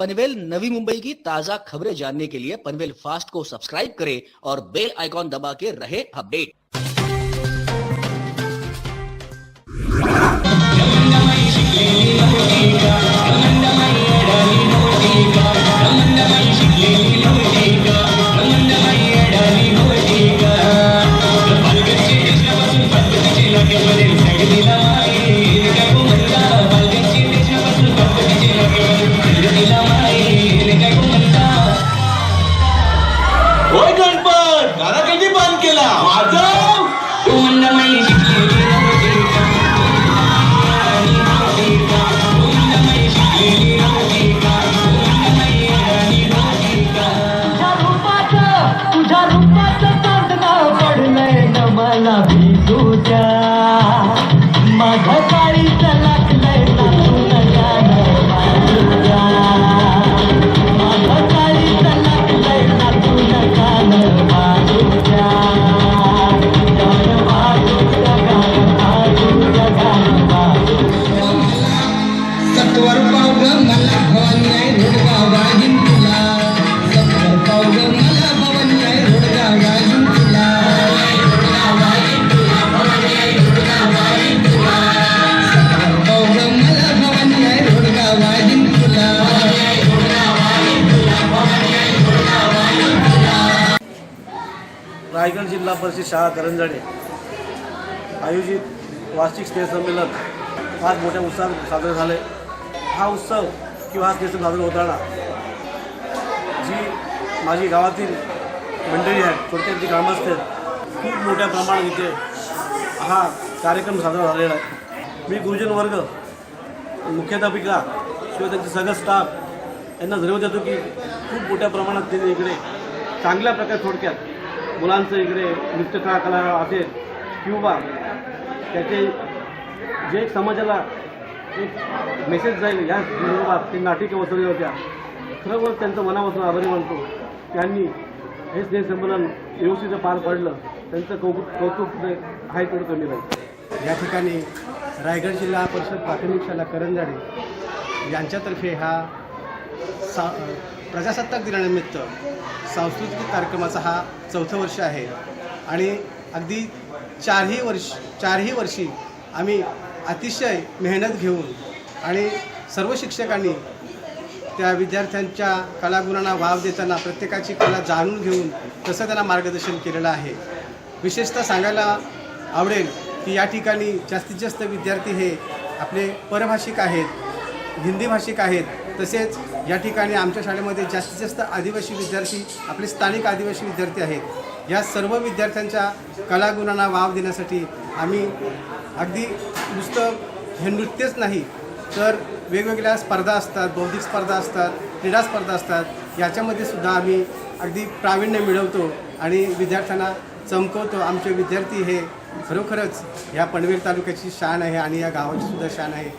पनवेल नवी मुंबई की ताज़ा खबरें जानने के लिए पनवेल फास्ट को सब्सक्राइब करें और बेल आइकॉन दबा के रहे अपडेट। तुझ्या रूपाचं चांदणं पडलंय न मला भिजूच्या माझं रायगड जिल्हा परिषद शाळा करंजाडे आयोजित वार्षिक स्नेह संमेलन फार मोठ्या उत्साहात साजरं झाले हा उत्सव किंवा हा स्नेह साजरा होताना जी माझी गावातील मंडळी आहेत थोडक्यात जी ग्रामस्थ आहेत खूप मोठ्या प्रमाणात इथे हा कार्यक्रम साजरा झालेला आहे. मी गुरुजन वर्ग मुख्याध्यापिका शिवाय त्यांचे सगळं स्टाफ यांना जाणवत देतो की खूप मोठ्या प्रमाणात त्यांनी इकडे चांगल्या प्रकारे थोडक्यात मुलांचं इकडे नृत्यकला कला असेल किंवा त्याचे जे समाजाला एक मेसेज जाईल या संदर्भात ते नाटिके बसवल्या होत्या खरोखर त्यांचं मनापासून आभारी मानतो. त्यांनी हे स्नेहसंमेलन व्यवस्थित पार पडलं त्यांचं कौतुक कौतुक आहे तेवढं कमी राहील. या ठिकाणी रायगड जिल्हा परिषद प्राथमिक शाळा करंजाडे यांच्यातर्फे हा सा प्रजासत्ताक दिनानिमित्त सांस्कृतिक कार्यक्रमाचा हा चौथं वर्ष आहे. आणि अगदी चारही वर्ष चारही वर्षी आम्ही अतिशय मेहनत घेऊन आणि सर्व शिक्षकांनी त्या विद्यार्थ्यांच्या कलागुणांना वाव देताना प्रत्येकाची कला जाणून घेऊन तसं त्यांना मार्गदर्शन केलेलं आहे. विशेषतः सांगायला आवडेल की या ठिकाणी जास्तीत जास्त विद्यार्थी हे आपले परभाषिक आहेत हिंदी भाषिक आहेत तसेच या ठिकाणी आमच्या शाळेमध्ये जास्तीत जास्त आदिवासी विद्यार्थी आपले स्थानिक आदिवासी विद्यार्थी आहेत. या सर्व विद्यार्थ्यांच्या कलागुणांना वाव देण्यासाठी आम्ही अगदी नुसतं हे नृत्यच नाही तर वेगवेगळ्या स्पर्धा असतात बौद्धिक स्पर्धा असतात क्रीडा स्पर्धा असतात याच्यामध्ये सुद्धा आम्ही अगदी प्रावीण्य मिळवतो आणि विद्यार्थ्यांना चमकवतो. आमचे विद्यार्थी हे खरोखरच या पनवेल तालुक्याची शान आहे आणि या गावाची सुद्धा शान आहे.